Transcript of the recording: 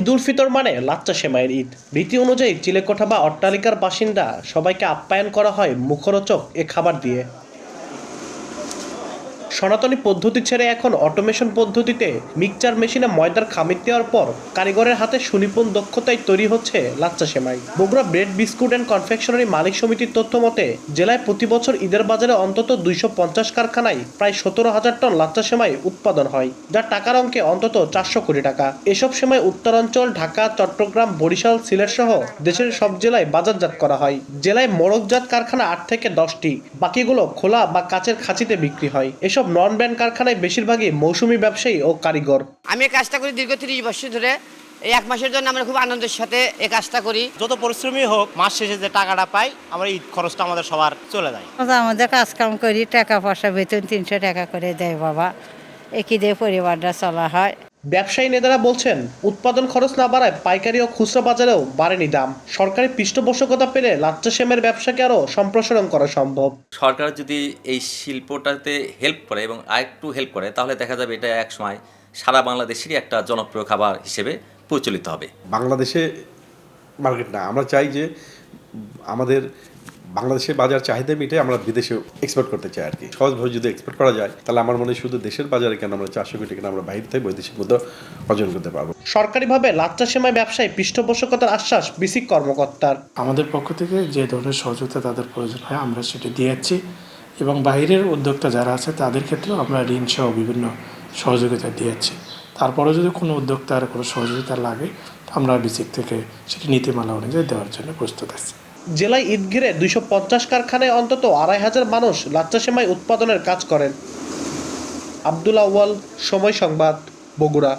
ঈদ উল ফিতর মানে লাচ্চা সেমাইয়ের ঈদ। রীতি অনুযায়ী চিলেকোঠা বা অট্টালিকার বাসিন্দা সবাইকে আপ্যায়ন করা হয় মুখরোচক এ খাবার দিয়ে। সনাতনী পদ্ধতি ছেড়ে এখন অটোমেশন পদ্ধতিতে মিক্সচার মেশিনে ময়দার খামির দেওয়ার পর কারিগরের হাতে সুনিপুণ দক্ষতায় তৈরি হচ্ছে লাচ্চা সেমাই। Bogura bread, biscuit and confectionery মালিক সমিতির তথ্য মতে, জেলায় প্রতি বছর ঈদের বাজারে অন্তত দুইশো পঞ্চাশ কারখানায় প্রায় সতেরো হাজার টন লাচ্চা সেমাই উৎপাদন হয়, যা টাকার অঙ্কে অন্তত চারশো কোটি টাকা। এসব সেমাই উত্তরাঞ্চল, ঢাকা, চট্টগ্রাম, বরিশাল সিলেট সহ দেশের সব জেলায় বাজারজাত করা হয়। জেলায় মোড়কজাত কারখানা আট থেকে দশটি, বাকিগুলো খোলা বা কাচের খাঁচিতে বিক্রি হয়। এসব নন ব্র্যান্ড কারখানায় বেশিরভাগই মৌসুমি ব্যবসায়ী ও কারিগর। আমি এই কাজটা করি দীর্ঘ তিরিশ বছর ধরে। এই এক মাসের জন্য আমরা খুব আনন্দের সাথে এই কাজটা করি। যত পরিশ্রমী হোক মাস শেষে যে টাকাটা পাই আমরা ঈদ খরচটা আমাদের সবার চলে যায়। আমরা আমাদের কাজকাম করি টাকা পয়সা বেতন তিনশো টাকা করে দেয় বাবা। একই দিয়ে পরিবারটা চলা হয়। ব্যবসায়ী নেতারা বলছেন উৎপাদন খরচ না বাড়ায় পাইকারি ও খুচরা বাজারেও বাড়েনি দাম। সরকারি পৃষ্ঠপোষকতা পেলে লাচ্চা সেমের ব্যবসাকে আরও সম্প্রসারণ করা সম্ভব। সরকার যদি এই শিল্পটাতে হেল্প করে এবং আরেকটু হেল্প করে তাহলে দেখা যাবে এটা এক সময় সারা বাংলাদেশেরই একটা জনপ্রিয় খাবার হিসেবে প্রচলিত হবে। বাংলাদেশে মার্কেট না। আমরা চাই যে আমাদের বাংলাদেশের বাজার চাহিদা মিটে আমরা বিদেশে এক্সপোর্ট করতে চাই আর কি। সহজভাবে যদি এক্সপোর্ট করা যায় তাহলে আমার মনে হয় শুধু দেশের বাজারে কেন আমরা চারশো কোটি কেন আমরা বাইরে থেকে বৈদেশিক মুদ্রা অর্জন করতে পারব। সরকারিভাবে লাচ্চা সেমাই ব্যবসায় পৃষ্ঠপোষকতার আশ্বাস বিসিক কর্মকর্তার। আমাদের পক্ষ থেকে যে ধরনের সহযোগিতা তাদের প্রয়োজন হয় আমরা সেটি দিয়ে যাচ্ছি এবং বাইরের উদ্যোক্তা যারা আছে তাদের ক্ষেত্রেও আমরা ঋণ সহ বিভিন্ন সহযোগিতা দিয়ে যাচ্ছি তারপরেও যদি কোনো উদ্যোক্তার কোনো সহযোগিতা লাগে আমরা বিসিক থেকে সেটি নীতিমালা অনুযায়ী দেওয়ার জন্য প্রস্তুত আছি। জেলায় ঈদ ঘিরে দুইশো পঞ্চাশ কারখানায় অন্তত আড়াই হাজার মানুষ লাচ্চা সেমাই উৎপাদনের কাজ করেন। আব্দুল আউয়াল, সময় সংবাদ, বগুড়া।